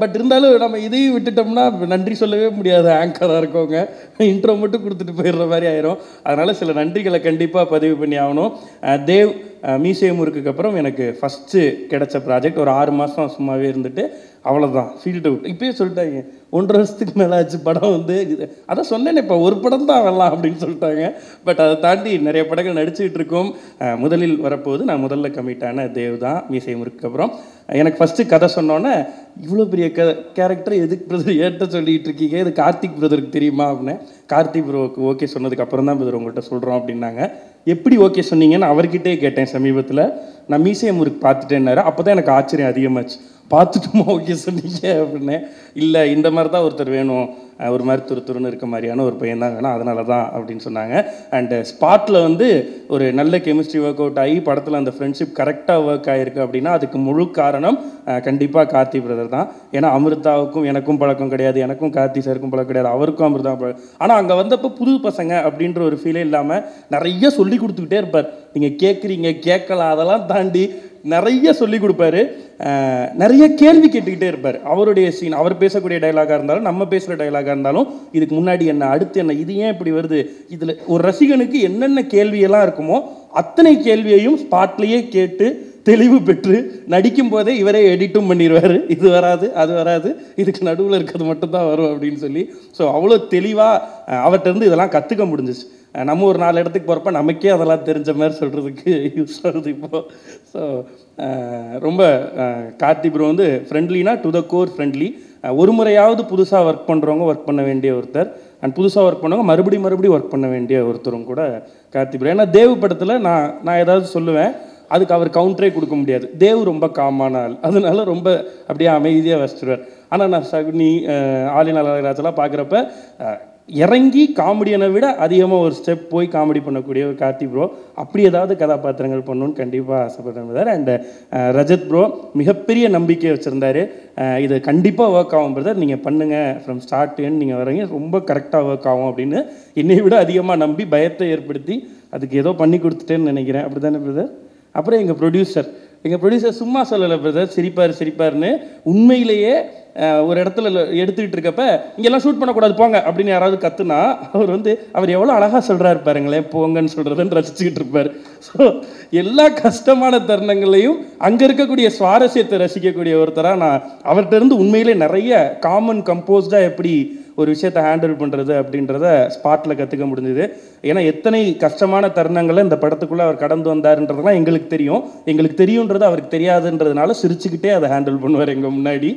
But இருந்தாலும் நம்ம இதையும் விட்டுட்டோம்னா நன்றி சொல்லவே முடியாது. ஆங்கராக இருக்கவங்க. இன்ட்ரோ மட்டும் கொடுத்துட்டு போயிடுற மாதிரி ஆயிரும். அதனால் சில நன்றிகளை கண்டிப்பாக பதிவு பண்ணி ஆகணும். தேவ் மீசே முறுக்குக்கு அப்புறம் எனக்கு ஃபஸ்ட்டு கிடைச்ச ப்ராஜெக்ட் ஒரு ஆறு மாதம் சும்மாவே இருந்துட்டு அவ்வளோதான் ஃபீல்டு அவுட் இப்பயே சொல்லிட்டாங்க ஒன்றரை வருஷத்துக்கு மேலே ஆச்சு படம் வந்து. இது அதான் சொன்னேனே இப்போ ஒரு படம் தான் வரலாம் அப்படின்னு சொல்லிட்டாங்க. பட் அதை தாண்டி நிறைய படங்கள் நடிச்சுக்கிட்டு இருக்கோம். முதலில் வரப்போகுது நான் முதல்ல கமிட்டான தேவ் தான் மீசை முறுக்கு அப்புறம். எனக்கு ஃபஸ்ட்டு கதை சொன்னோன்னே இவ்வளோ பெரிய க கேரக்டர் எதுக்கு பிரதர் ஏற்ற சொல்லிகிட்டு இருக்கீங்க? இது கார்த்திக் பிரதருக்கு தெரியுமா அப்படின்னு. கார்த்திக் ப்ரோவுக்கு ஓகே சொன்னதுக்கு அப்புறம் தான் பிரதர் உங்கள்கிட்ட சொல்கிறோம் அப்படின்னாங்க. எப்படி ஓகே சொன்னீங்கன்னு அவர்கிட்டே கேட்டேன் சமீபத்தில். நான் மீசையம் முறுக்கு பார்த்துட்டேன்னாரு. அப்போ தான் எனக்கு ஆச்சரியம் அதிகமாச்சு. பார்த்துட்டுமா ஓகே சொன்னீங்க அப்படின்னு இல்லை இந்த மாதிரி தான் ஒருத்தர் வேணும். ஒரு மாதிரி துரு துருன்னு இருக்க மாதிரியான ஒரு பையன் தான் வேணும் அதனால தான் அப்படின்னு சொன்னாங்க. அண்டு ஸ்பாட்டில் வந்து ஒரு நல்ல கெமிஸ்ட்ரி ஒர்க் அவுட் ஆகி படத்தில் அந்த ஃப்ரெண்ட்ஷிப் கரெக்டாக ஒர்க் ஆகிருக்கு அப்படின்னா அதுக்கு முழு காரணம் கண்டிப்பாக கார்த்தி பிரதர் தான். ஏன்னா அமிர்தாவுக்கும் எனக்கும் பழக்கம் கிடையாது எனக்கும் கார்த்தி சாருக்கும் பழக்கம் கிடையாது அவருக்கும் அமிர்தா பழக்கம் ஆனால் அங்கே வந்தப்போ புது பசங்க அப்படின்ற ஒரு ஃபீலே இல்லாமல் நிறைய சொல்லி கொடுத்துக்கிட்டே இருப்பார். நீங்கள் கேட்குறீங்க கேட்கலாம் அதெல்லாம் தாண்டி நிறைய சொல்லி கொடுப்பாரு. நிறைய கேள்வி கேட்டுக்கிட்டே இருப்பார். அவருடைய சீன் அவர் பேசக்கூடிய டைலாகாக இருந்தாலும் நம்ம பேசுகிற டைலாகாக இருந்தாலும் இதுக்கு முன்னாடி என்ன அடுத்து என்ன இது ஏன் இப்படி வருது? இதில் ஒரு ரசிகனுக்கு என்னென்ன கேள்வியெல்லாம் இருக்குமோ அத்தனை கேள்வியையும் ஸ்பாட்லேயே கேட்டு தெளிவு பெற்று நடிக்கும் போதே இவரே எடிட்டும் பண்ணிடுவார். இது வராது அது வராது. இதுக்கு நடுவில் இருக்கிறது மட்டும்தான் வரும் அப்படின்னு சொல்லி. ஸோ அவ்வளோ தெளிவாக அவர்கிட்டருந்து இதெல்லாம் கற்றுக்க முடிஞ்சிச்சு. நம்ம ஒரு நாலு இடத்துக்கு போகிறப்ப நமக்கே அதெல்லாம் தெரிஞ்ச மாதிரி சொல்கிறதுக்கு யூஸ் ஆகுது இப்போது ஸோ ரொம்ப கார்த்தி ப்ரோ வந்து ஃப்ரெண்ட்லினா டு த கோர் ஃப்ரெண்ட்லி ஒரு முறையாவது புதுசாக ஒர்க் பண்ணுறவங்க ஒர்க் பண்ண வேண்டிய ஒருத்தர். அண்ட் புதுசாக ஒர்க் பண்ணவங்க மறுபடியும் மறுபடியும் ஒர்க் பண்ண வேண்டிய ஒருத்தரும் கூட கார்த்தி ப்ரோ ஏன்னா தேவ் படத்தில் நான் நான் ஏதாவது சொல்லுவேன் அதுக்கு அவர் கவுண்டரே கொடுக்க முடியாது. தேவ் ரொம்ப காமான ஆள். அதனால ரொம்ப அப்படியே அமைதியாக வசிச்சிருவார் ஆனால் நான் சகுனி அஹ், ஆலின் அழகராஜெல்லாம் பார்க்குறப்ப இறங்கி காமெடியனை விட அதிகமாக ஒரு ஸ்டெப் போய் காமெடி பண்ணக்கூடிய ஒரு கார்த்தி ப்ரோ அப்படி ஏதாவது கதாபாத்திரங்கள் பண்ணணும்னு கண்டிப்பாக ஆசைப்படுறார் அண்ட் uh, ரஜத் ப்ரோ மிகப்பெரிய நம்பிக்கை வச்சுருந்தாரு. Uh, இது கண்டிப்பாக ஒர்க் ஆகும் பிரதர் நீங்கள் பண்ணுங்கள் ஃப்ரம் ஸ்டார்ட் எண்ட் நீங்கள் வரீங்க ரொம்ப கரெக்டாக ஒர்க் ஆகும் அப்படின்னு என்னை விட அதிகமாக நம்பி பயத்தை ஏற்படுத்தி அதுக்கு ஏதோ பண்ணி கொடுத்துட்டேன்னு நினைக்கிறேன். அப்படி தானே பிரதர் அப்புறம் எங்கள் ப்ரொடியூசர் எங்கள் ப்ரொடியூசர் சும்மா சொல்லலை பிரதர் சிரிப்பார் சிரிப்பார்னு உண்மையிலேயே ஒரு இடத்துல எடுத்துக்கிட்டு இருக்கப்ப இங்கெல்லாம் ஷூட் பண்ணக்கூடாது போங்க அப்படின்னு யாராவது கத்துனா அவர் வந்து அவர் எவ்வளோ அழகாக சொல்கிறாரு பாருங்களேன் போங்கன்னு சொல்கிறதுன்னு ரசிச்சுக்கிட்டு இருப்பார். ஸோ எல்லா கஷ்டமான தருணங்களையும் அங்கே இருக்கக்கூடிய சுவாரஸ்யத்தை ரசிக்கக்கூடிய ஒருத்தராக நான் அவர்கிட்ட இருந்து உண்மையிலே நிறைய காமன் கம்போஸ்டாக எப்படி ஒரு விஷயத்தை ஹேண்டில் பண்ணுறது அப்படின்றத ஸ்பாட்டில் கற்றுக்க முடிஞ்சுது. ஏன்னா எத்தனை கஷ்டமான தருணங்களை இந்த படத்துக்குள்ளே அவர் கடந்து வந்தாருன்றதுலாம் எங்களுக்கு தெரியும். எங்களுக்கு தெரியுன்றது அவருக்கு தெரியாதுன்றதுனால சிரிச்சுக்கிட்டே அதை ஹேண்டில் பண்ணுவார் எங்கள் முன்னாடி.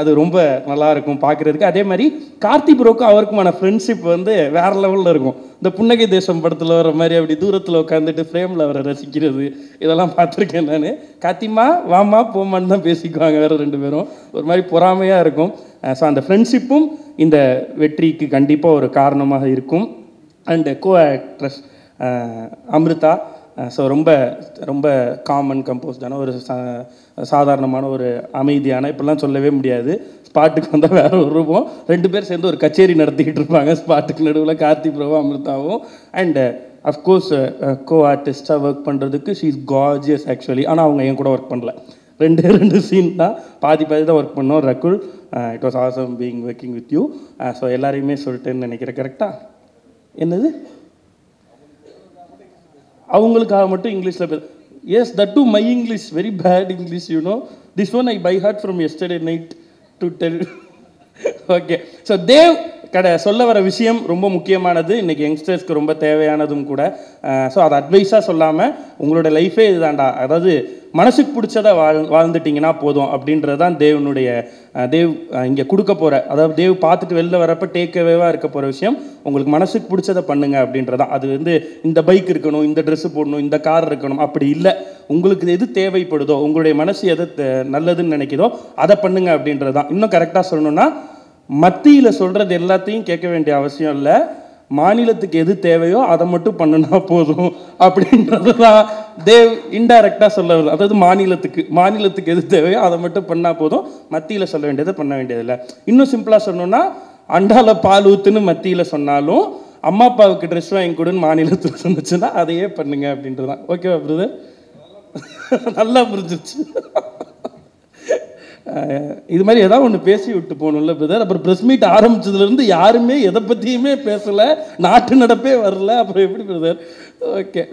அது ரொம்ப நல்லா இருக்கும் பார்க்குறதுக்கு அதே மாதிரி கார்த்தி ப்ரோக்கும் அவருக்குமான ஃப்ரெண்ட்ஷிப் வந்து வேற லெவலில் இருக்கும். இந்த புன்னகை தேசம் படத்தில் வர மாதிரி அப்படி தூரத்தில் உட்காந்துட்டு ஃப்ரேமில் அவரை ரசிக்கிறது இதெல்லாம் பார்த்துருக்கேன் நான். கார்த்திமா வாமா போமான்னு தான் பேசிக்குவாங்க வேறு ரெண்டு பேரும். ஒரு மாதிரி பொறாமையாக இருக்கும். Uh, ஸோ அந்த ஃப்ரெண்ட்ஷிப்பும் இந்த வெற்றிக்கு கண்டிப்பாக ஒரு காரணமாக இருக்கும். And co actress Amritha uh, so ரொம்ப ரொம்ப காமன் கம்போஸ்டான ஒரு சா சாதாரணமான ஒரு அமைதியான இப்படிலாம் சொல்லவே முடியாது. ஸ்பாட்டுக்கு வந்தால் வேற ஒரு ரூபம். ரெண்டு பேர் சேர்ந்து ஒரு கச்சேரி நடத்திக்கிட்டு இருப்பாங்க. ஸ்பாட்டுக்கு நடுவில் கார்த்தி ப்ரோவும் அமிர்தாவும். அண்டு அஃப்கோர்ஸ் கோ ஆர்டிஸ்டாக ஒர்க் பண்ணுறதுக்கு ஷீ இஸ் காஜியஸ் ஆக்சுவலி ஆனால் அவங்க என் கூட ஒர்க் பண்ணல. ரெண்டு ரெண்டு சீன் தான். பாதி பாதி தான் ஒர்க் பண்ணோம் Rakul. It was awesome being working with you so எல்லாரையுமே சொல்லிட்டேன்னு நினைக்கிறேன் கரெக்டாக என்னது? அவங்களுக்காக மட்டும் இங்கிலீஷில் yes that to my English very bad English you know this one I by heart from yesterday night to tell okay so Dev கடை சொல்ல வர விஷயம் ரொம்ப முக்கியமானது இன்றைக்கி யங்ஸ்டர்ஸ்க்கு ரொம்ப தேவையானதும் கூட. ஸோ அதை அட்வைஸாக சொல்லாமல் உங்களோட லைஃபே இதுதான்டா. அதாவது மனசுக்கு பிடிச்சதை வாழ் வாழ்ந்துட்டிங்கன்னா போதும் அப்படின்றது தான் தேவனுடைய தேவ் இங்கே கொடுக்க போகிற அதாவது தேவ் பார்த்துட்டு வெளில வரப்போ டேக்அவேவாக இருக்க போகிற விஷயம் உங்களுக்கு மனசுக்கு பிடிச்சதை பண்ணுங்க அப்படின்றதான் அது வந்து இந்த பைக் இருக்கணும் இந்த ட்ரெஸ்ஸு போடணும் இந்த கார் இருக்கணும் அப்படி இல்லை. உங்களுக்கு எது தேவைப்படுதோ உங்களுடைய மனசு எது நல்லதுன்னு நினைக்குதோ அதை பண்ணுங்க அப்படின்றது தான் இன்னும் கரெக்டாக சொல்லணும்னா மத்தியில் சொல்கிறது எல்லாத்தையும் கேட்க வேண்டிய அவசியம் இல்லை. மாநிலத்துக்கு எது தேவையோ அதை மட்டும் பண்ணுனா போதும். அப்படின்றது தான் தேவ் இன்டைரக்டாக சொல்ல அதாவது மாநிலத்துக்கு மாநிலத்துக்கு எது தேவையோ அதை மட்டும் பண்ணால் போதும். மத்தியில் சொல்ல வேண்டியதை பண்ண வேண்டியதில்லை. இன்னும் சிம்பிளாக சொன்னோன்னா அண்டால பால் ஊத்துன்னு மத்தியில் சொன்னாலும் அம்மா அப்பாவுக்கு ட்ரெஸ் வாங்கி கொடுன்னு மாநிலத்தில் சொன்னுச்சுன்னா அதையே பண்ணுங்க அப்படின்றது தான் ஓகேவா பிரதர் நல்லா புரிஞ்சிருச்சு. இது மாதிரி ஏதாவது ஒன்று பேசி விட்டு போகணும்ல பிரதர் அப்புறம் ப்ரெஸ் மீட் ஆரம்பித்ததுலேருந்து யாருமே எதை பற்றியுமே பேசலை நாட்டு நடப்பே வரல. அப்புறம் எப்படி பிரதர் ஓகே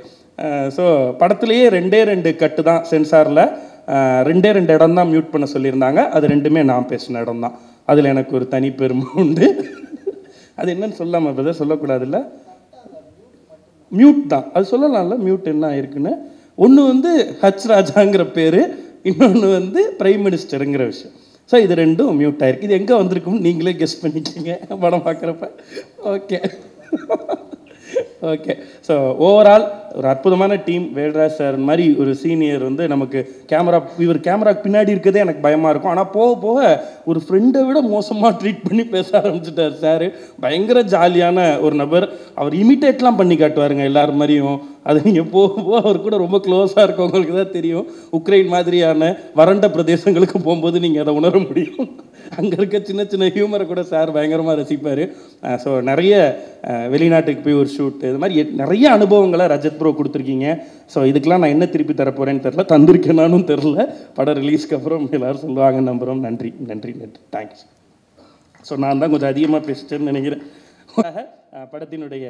ஸோ படத்துலேயே ரெண்டே ரெண்டு கட்டு தான் சென்சாரில் ரெண்டே ரெண்டு இடம் தான் மியூட் பண்ண சொல்லியிருந்தாங்க. அது ரெண்டுமே நான் பேசின இடம் தான். அதில் எனக்கு ஒரு தனி பெருமை உண்டு. அது என்னன்னு சொல்லாமல் பிரதர் சொல்லக்கூடாதுல்ல? மியூட் தான். அது சொல்லலாம்ல மியூட் என்ன இருக்குன்னு. ஒன்று வந்து ஹச் ராஜாங்கிற பேர். இன்னொன்று வந்து பிரைம் மினிஸ்டருங்கிற விஷயம். ஸோ இது ரெண்டும் மியூட் ஆயிருக்கு. இது எங்கே வந்திருக்கும்னு நீங்களே கெஸ் பண்ணிக்கோங்க படம் பார்க்குறப்ப. ஓகே ஓகே ஸோ ஓவரால் ஒரு அற்புதமான டீம் வேல்ராஜ் சார் மாதிரி ஒரு சீனியர் வந்து நமக்கு கேமரா இவர் கேமராக்கு பின்னாடி இருக்கதே எனக்கு பயமாக இருக்கும். ஆனால் போக போக ஒரு ஃப்ரெண்டை விட மோசமாக ட்ரீட் பண்ணி பேச ஆரம்பிச்சிட்டார் சார் பயங்கர ஜாலியான ஒரு நபர். அவர் இமிட்டேட்லாம் பண்ணி காட்டுவாருங்க எல்லார் மாதிரியும். அது நீங்கள் போக போக அவர் கூட ரொம்ப க்ளோஸாக இருக்கவங்களுக்கு தான் தெரியும். உக்ரைன் மாதிரியான வறண்ட பிரதேசங்களுக்கு போகும்போது நீங்கள் அதை உணர முடியும். அங்கே இருக்க சின்ன சின்ன ஹியூமரை கூட சார் பயங்கரமாக ரசிப்பார். ஸோ நிறைய வெளிநாட்டுக்கு போய் ஒரு ஷூட் இது மாதிரி நிறைய அனுபவங்களை ரஜத் ப்ரோ கொடுத்துருக்கீங்க. ஸோ இதுக்கெல்லாம் நான் என்ன திருப்பி தரப்போகிறேன்னு தெரில தந்திருக்கேனானும் தெரில படம் ரிலீஸ்க்கு அப்புறம் எல்லாரும் சொல்லுவாங்க நம்புகிறோம் நன்றி நன்றி நன்றி. தேங்க்ஸ் ஸோ நான் தான் கொஞ்சம் அதிகமாக பேசிட்டேன்னு நினைக்கிறேன். படத்தினுடைய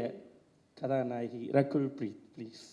கதாநாயகி ரகுல் பிரீத் ப்ளீஸ்